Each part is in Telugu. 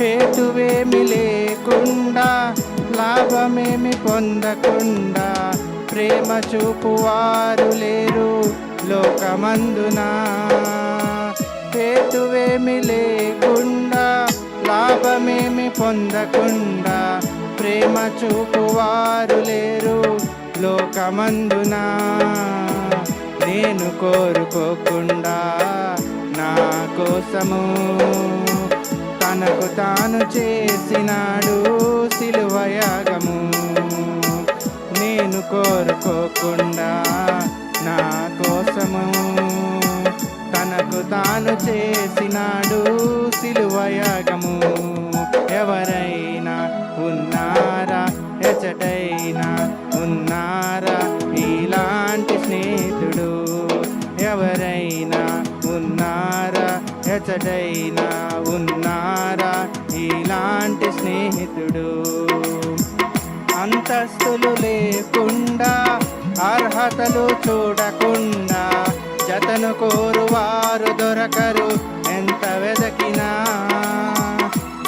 హేతువేమి లేకుండా లాభమేమి పొందకుండా ప్రేమ చూపువారు లేరు లోకమందునా. హేతువేమి లేకుండా లాభమేమి పొందకుండా ప్రేమ చూపువారు లేరు లోకమందునా. నేను కోరుకోకుండా నా కోసము తనకు తాను చేసినాడు సిలువయాగము నేను కోరుకోకుండా నా కోసము. తనకు తాను చేసినాడు సిలువయాగము ఎవరైనా ఉన్నారా? ఎచటైనా ఉన్నారా? ఉన్నారా ఉన్నారా? ఇలాంటి స్నేహితుడు అంతస్తులు లేకుండా అర్హతలు చూడకుండా జతను కోరువారు దొరకరు ఎంత వెదకినా.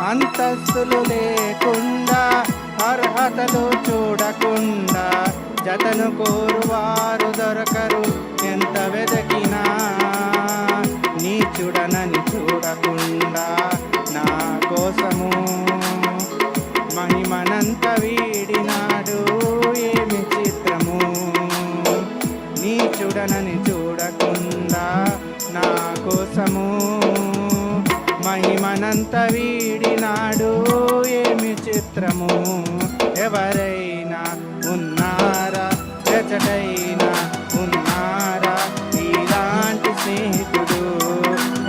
అంతస్తులు లేకుండా అర్హతలు చూడకుండా జతను కోరువారు దొరకరు చూడనని చూడకుండా నా కోసము. మహిమనంత వీడినాడు ఏమి చిత్రము? ఎవరైనా ఉన్నారా? ఎచటైనా ఉన్నారా? ఇలాంటి స్నేహితుడు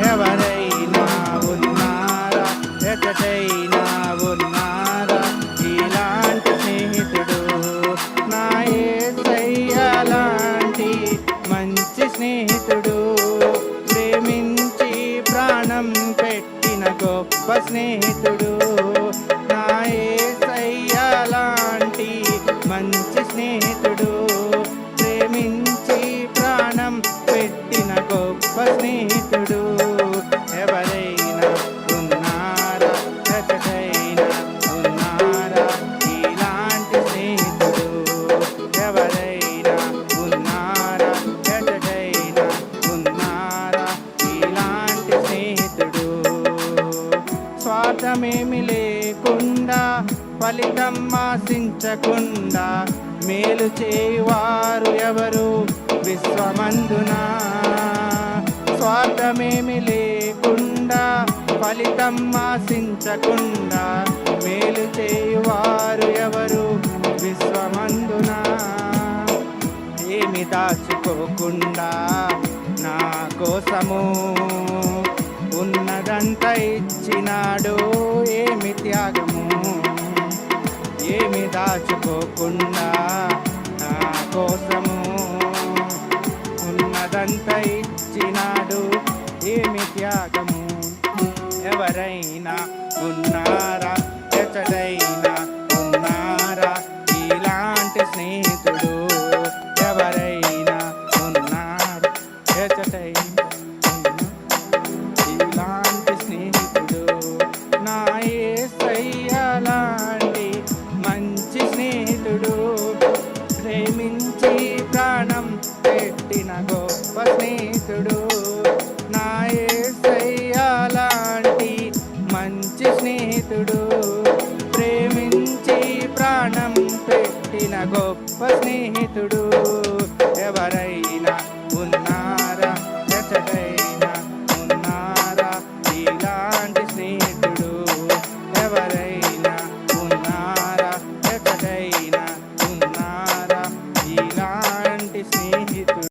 ఎవరైనా ఉన్నారా? ఎచటైనా ఉన్నారా? ఇలాంటి స్నేహితుడు గొప్ప స్నేహితుడు నా లాంటి మంచి స్నేహితుడు. ప్రేమించి ప్రాణం పెట్టిన గొప్ప స్నేహితుడు. స్వార్థమేమి లేకుండా ఫలితం ఆశించకుండా మేలు చేయువారు ఎవరు? విశ్వమందునా? స్వార్థమేమి లేకుండా ఫలితం ఆశించకుండా మేలు చేయువారు ఎవరు? విశ్వమందునా? ఏమి దాచుకోకుండా నా కోసము ఉన్నదంత ఇచ్చినాడు. ఏమి త్యాగము ఏమి దాచుకోకుండా నా కోసము. ఉన్నదంత ఇచ్చినాడు ఏమి త్యాగము. ఎవరైనా ఉన్నారా ఎచ్చడైనా ప్రేమించి ప్రాణం పెట్టిన గొప్ప స్నేహితుడు నా మంచి స్నేహితుడు. ప్రేమించి ప్రాణం పెట్టిన గొప్ప స్నేహితుడు.